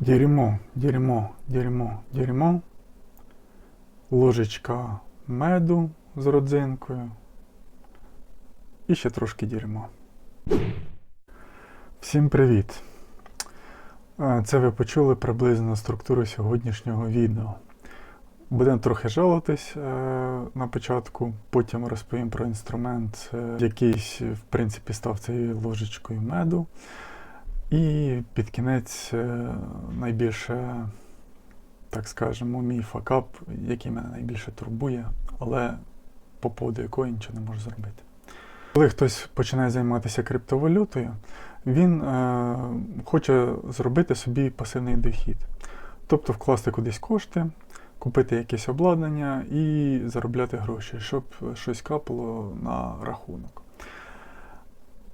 Дерьмо, дерьмо, дерьмо, дерьмо. Ложечка меду з родзинкою. І ще трошки дерьма. Всім привіт! Е, Це ви почули приблизно структуру сьогоднішнього відео. Будемо трохи жалуватись е, на початку, потім розповім про інструмент, е, який, в принципі, став цією ложечкою меду. І під кінець е, найбільше, так скажемо, мій факап, який мене найбільше турбує, але по поводу якого я нічого не можу зробити. Коли хтось починає займатися криптовалютою, він е, хоче зробити собі пасивний дохід. Тобто вкласти кудись кошти, купити якесь обладнання і заробляти гроші, щоб щось капало на рахунок.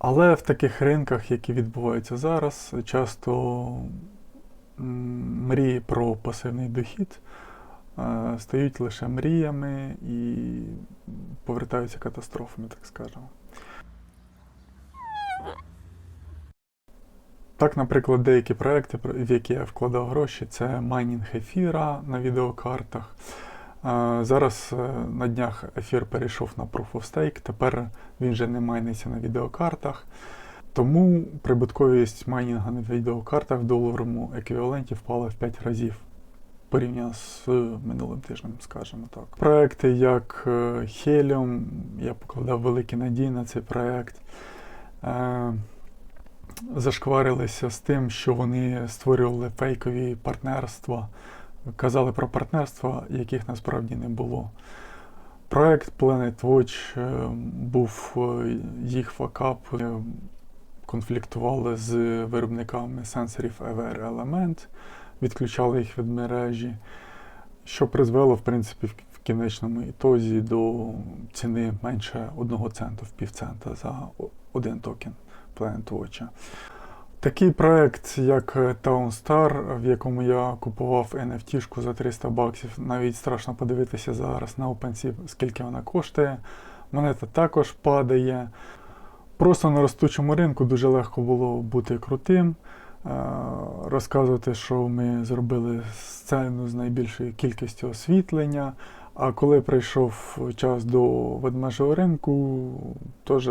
Але в таких ринках, які відбуваються зараз, часто мрії про пасивний дохід е, стають лише мріями і повертаються катастрофами, так скажемо. Так, наприклад, деякі проекти, в які я вкладав гроші, це майнінг ефіра на відеокартах. Е, Зараз е, на днях ефір перейшов на Proof of Stake, тепер він вже не майниться на відеокартах. Тому прибутковість майнінгу на відеокартах в доларовому еквіваленті впала в 5 разів порівняно з минулим тижнем, скажімо так. Проекти як е, Helium, я покладав великі надії на цей проект. Е, Зашкварилися з тим, що вони створювали фейкові партнерства, казали про партнерства, яких насправді не було. Проект Planet Watch е, був е, їх факап, е, конфліктували з виробниками сенсорів EVR Element, відключали їх від мережі, що призвело, в принципі, в кінечному ітозі до ціни менше 1 центу в півцента за один токен Planet Watch. Такий проект, як е, Town Star, в якому я купував NFT-шку за 300 баксів, навіть страшно подивитися зараз на OpenSea, скільки вона коштує. Монета також падає. Просто на ростучому ринку дуже легко було бути крутим, е, розказувати, що ми зробили сцену з найбільшою кількістю освітлення. А коли прийшов час до ведмежого ринку, теж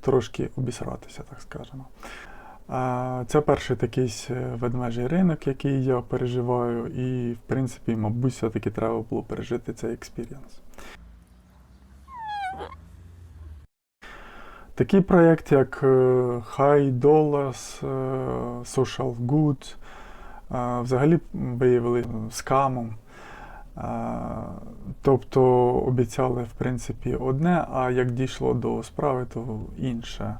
трошки обісратися, так скажемо. Це перший такий е, ведмежий ринок, який я переживаю, і, в принципі, мабуть, все-таки треба було пережити цей експірієнс. Такий проєкт, як е, High Dollars, е, Social Good, взагалі виявили скамом. Тобто обіцяли, в принципі, одне, а як дійшло до справи, то інше.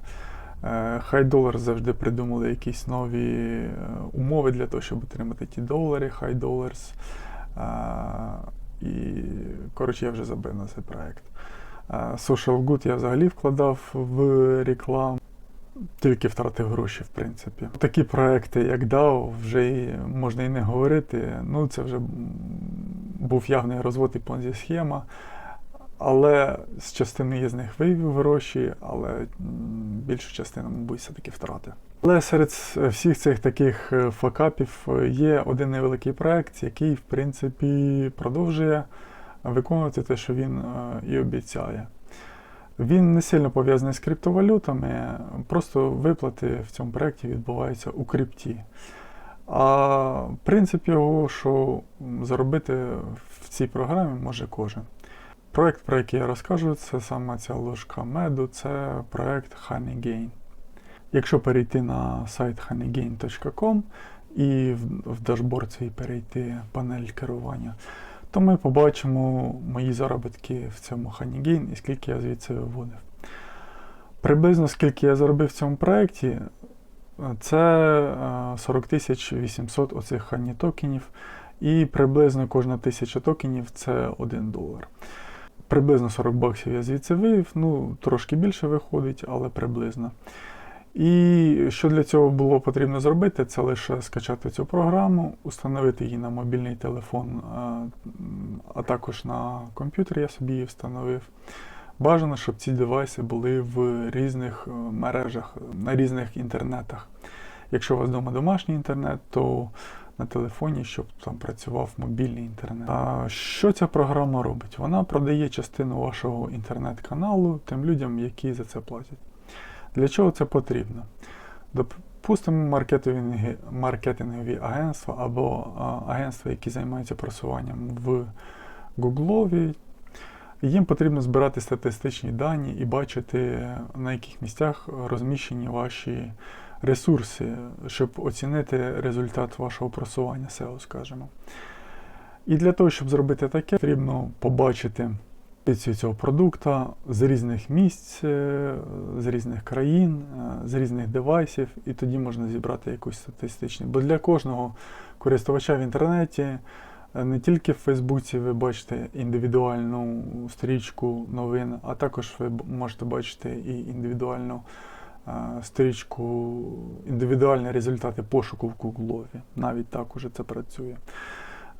Е, High Dollars завжди придумали якісь нові е, умови для того, щоб отримати ті долари, High Dollars. Е, І, коротше, я вже забив на цей проект. Social Good я взагалі вкладав в рекламу, тільки втратив гроші, в принципі. Такі проекти, як DAO, вже і можна і не говорити. Ну, це вже був явний розвод і понзі схема. Але з частини я з них вивів гроші, але більшу частину, мабуть, все-таки втратив. Але серед всіх цих таких е, факапів е, є один невеликий проект, який, в принципі, продовжує виконувати те, що він е, і обіцяє. Він не сильно пов'язаний з криптовалютами, просто виплати в цьому проєкті відбуваються у крипті. А принцип його, що заробити в цій програмі може кожен. Проект, про який я розкажу, це саме ця ложка меду, це проект Honeygain. Якщо перейти на сайт honeygain.com і в, дашборд перейти панель керування, то ми побачимо мої заробітки в цьому Honeygain і скільки я звідси виводив. Приблизно скільки я заробив в цьому проєкті, е, це е, 40 800 оцих хані токенів, і приблизно кожна тисяча токенів це 1 долар. Приблизно 40 баксів я звідси вивів, ну трошки більше виходить, але приблизно. І що для цього було потрібно зробити, це лише скачати цю програму, установити її на мобільний телефон, а, також на комп'ютер я собі її встановив. Бажано, щоб ці девайси були в різних е, мережах, на різних інтернетах. Якщо у вас вдома домашній інтернет, то на телефоні, щоб там працював мобільний інтернет. А що ця програма робить? Вона продає частину вашого інтернет-каналу тим людям, які за це платять. Для чого це потрібно? Допустимо, маркетингові, маркетингові агентства або а, агентства, які займаються просуванням в Гуглові. Їм потрібно збирати статистичні дані і бачити, на яких місцях розміщені ваші ресурси, щоб оцінити результат вашого просування SEO, скажімо. І для того, щоб зробити таке, потрібно побачити позицію цього продукта з різних місць, е, з різних країн, е, з різних девайсів, і тоді можна зібрати якусь статистичну. Бо для кожного користувача в інтернеті, е, не тільки в Фейсбуці ви бачите індивідуальну стрічку новин, а також ви можете бачити і індивідуальну стрічку, індивідуальні результати пошуку в Гуглові. Навіть так уже це працює.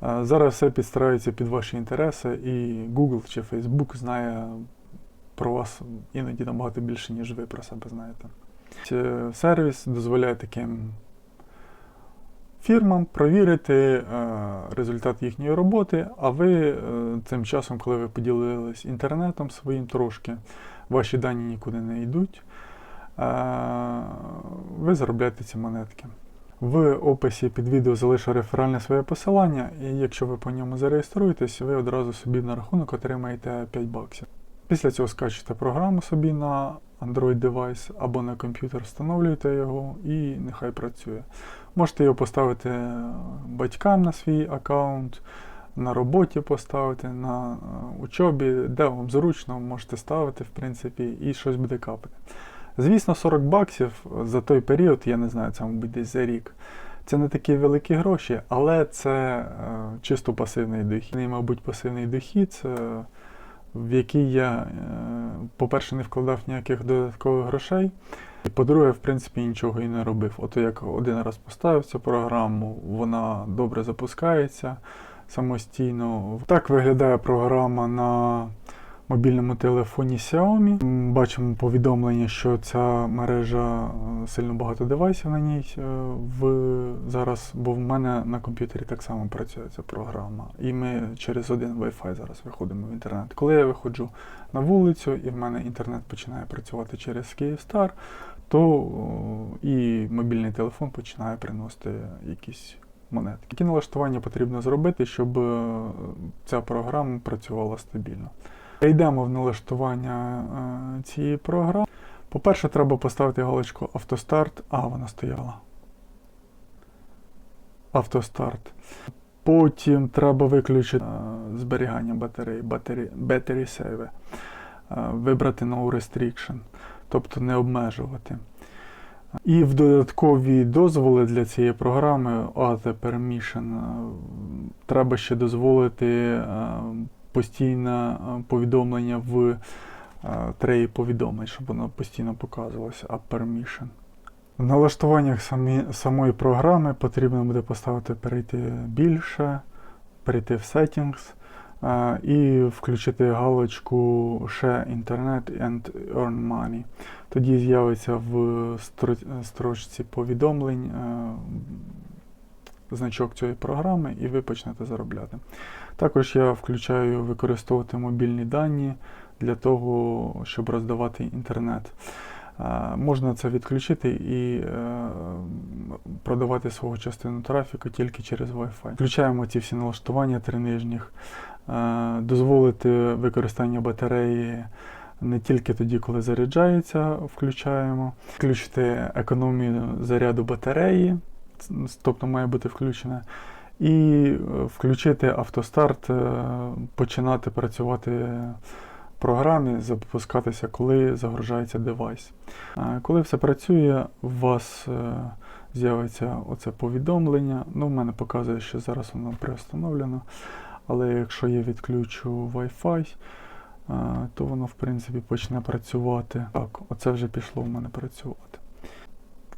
Зараз все підстраюється під ваші інтереси, і Google чи Facebook знає про вас іноді набагато більше, ніж ви про себе знаєте. Е, Сервіс дозволяє таким фірмам провірити е, результат їхньої роботи, а ви е, цим часом, коли ви поділились інтернетом своїм трошки, ваші дані нікуди не йдуть, ви заробляєте ці монетки. В описі під відео залишу реферальне своє посилання, і якщо ви по ньому зареєструєтесь, ви одразу собі на рахунок отримаєте 5 баксів. Після цього скачуєте програму собі на Android девайс або на комп'ютер, встановлюєте його і нехай працює. Можете його поставити батькам на свій аккаунт, на роботі поставити, на е, учобі, де вам зручно, можете ставити, в принципі, і щось буде капати. Звісно, 40 баксів за той період, я не знаю, це, мабуть, десь за рік. Це не такі великі гроші, але це е, чисто пасивний дохід. І, мабуть, пасивний дохід, це, в який я, е, по-перше, не вкладав ніяких додаткових грошей. І по-друге, в принципі, нічого і не робив. Ото як один раз поставив цю програму, вона добре запускається самостійно. Так виглядає програма на мобільному телефоні Xiaomi. Бачимо повідомлення, що ця мережа е, сильно багато девайсів на ній е, в зараз, бо в мене на комп'ютері так само працює ця програма. І ми через один Wi-Fi зараз виходимо в інтернет. Коли я виходжу на вулицю і в мене інтернет починає працювати через Kyivstar, то і мобільний телефон починає приносити якісь монетки. Які налаштування потрібно зробити, щоб е, ця програма працювала стабільно. Йдемо в налаштування е, цієї програми. По-перше, треба поставити галочку автостарт. А, вона стояла. Автостарт. Потім треба виключити е, зберігання батареї, батареї, battery save. Е, вибрати no restriction, тобто не обмежувати. І в додаткові дозволи для цієї програми Add Permission треба ще дозволити постійне е, повідомлення в е, треї повідомлень, щоб воно постійно показувалося Add Permission. В налаштуваннях самі, самої програми потрібно буде поставити перейти більше, перейти в Settings е, і включити галочку Share Internet and Earn Money. Тоді з'явиться в строчці повідомлень значок цієї програми, і ви почнете заробляти. Також я включаю використовувати мобільні дані для того, щоб роздавати інтернет. Е, Можна це відключити і е, продавати свого частину трафіку тільки через Wi-Fi. Включаємо ці всі налаштування три нижніх, Е, дозволити використання батареї не тільки тоді, коли заряджається, включаємо. Включити економію заряду батареї, тобто має бути включена. І е, включити автостарт, е, починати працювати в програмі, запускатися, коли загружається девайс. Коли все працює, у вас е, з'явиться оце повідомлення. Ну, в мене показує, що зараз воно приостановлено. Але якщо я відключу Wi-Fi, то воно в принципі почне працювати. Так, оце вже пішло в мене працювати.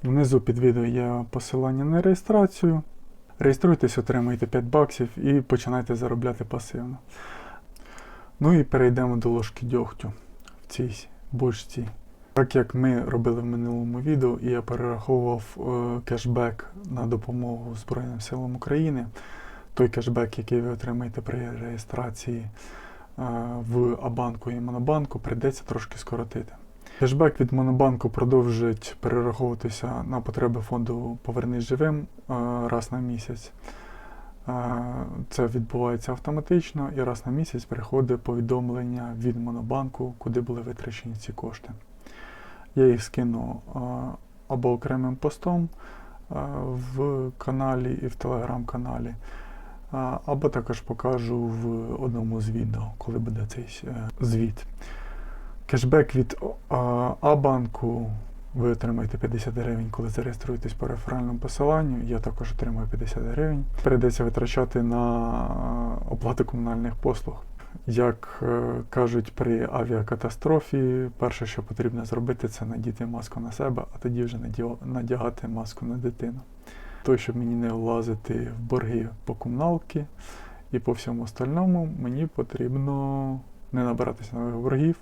Внизу під відео є посилання на реєстрацію. Реєструйтесь, отримуєте 5 баксів і починайте заробляти пасивно. Ну і перейдемо до ложки дьогтю в цій бочці Так як ми робили в минулому відео, і я перераховував е, кешбек на допомогу Збройним силам України, той кешбек, який ви отримаєте при реєстрації е, в Абанку і Монобанку, прийдеться трошки скоротити. Кешбек від Монобанку продовжить перераховуватися на потреби фонду Повернись живим е, раз на місяць. Е, Це відбувається автоматично і раз на місяць приходить повідомлення від Монобанку, куди були витрачені ці кошти. Я їх скину е, або окремим постом в каналі і в телеграм-каналі, або також покажу в одному з відео, коли буде цей звіт. Кешбек від Абанку ви отримаєте 50 гривень, коли зареєструєтесь по реферальному посиланню. Я також отримую 50 гривень. Прийдеться витрачати на оплату комунальних послуг. Як е, кажуть при авіакатастрофі, перше, що потрібно зробити, це надіти маску на себе, а тоді вже надягати маску на дитину. Той, щоб мені не влазити в борги по комуналки і по всьому остальному, мені потрібно не набиратися нових боргів.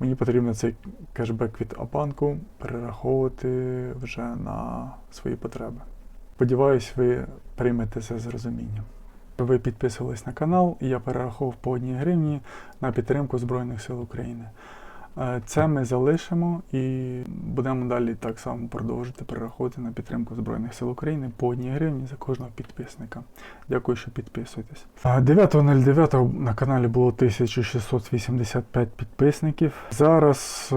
Мені потрібно цей кешбек від Апанку перераховувати вже на свої потреби. Сподіваюсь, ви приймете це з розумінням. Ви підписувались на канал, і я перераховував по одній гривні на підтримку Збройних сил України. Е, Це ми залишимо і будемо далі так само продовжити перераховувати на підтримку Збройних сил України по одній гривні за кожного підписника. Дякую, що підписуєтесь. Е, 9.09 на каналі було 1685 підписників. Зараз е,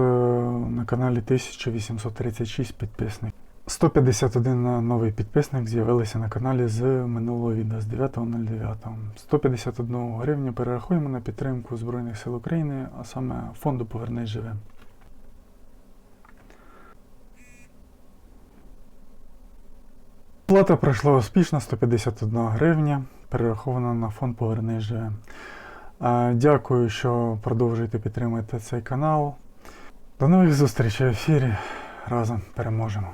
на каналі 1836 підписників. 151 новий підписник з'явилися на каналі з минулого відео з 9.09. 151 гривню перерахуємо на підтримку Збройних сил України, а саме фонду Повернись живим. Плата пройшла успішно 151 гривня, перерахована на фонд Повернись живим. Дякую, що продовжуєте підтримувати цей канал. До нових зустрічей в ефірі. Разом переможемо.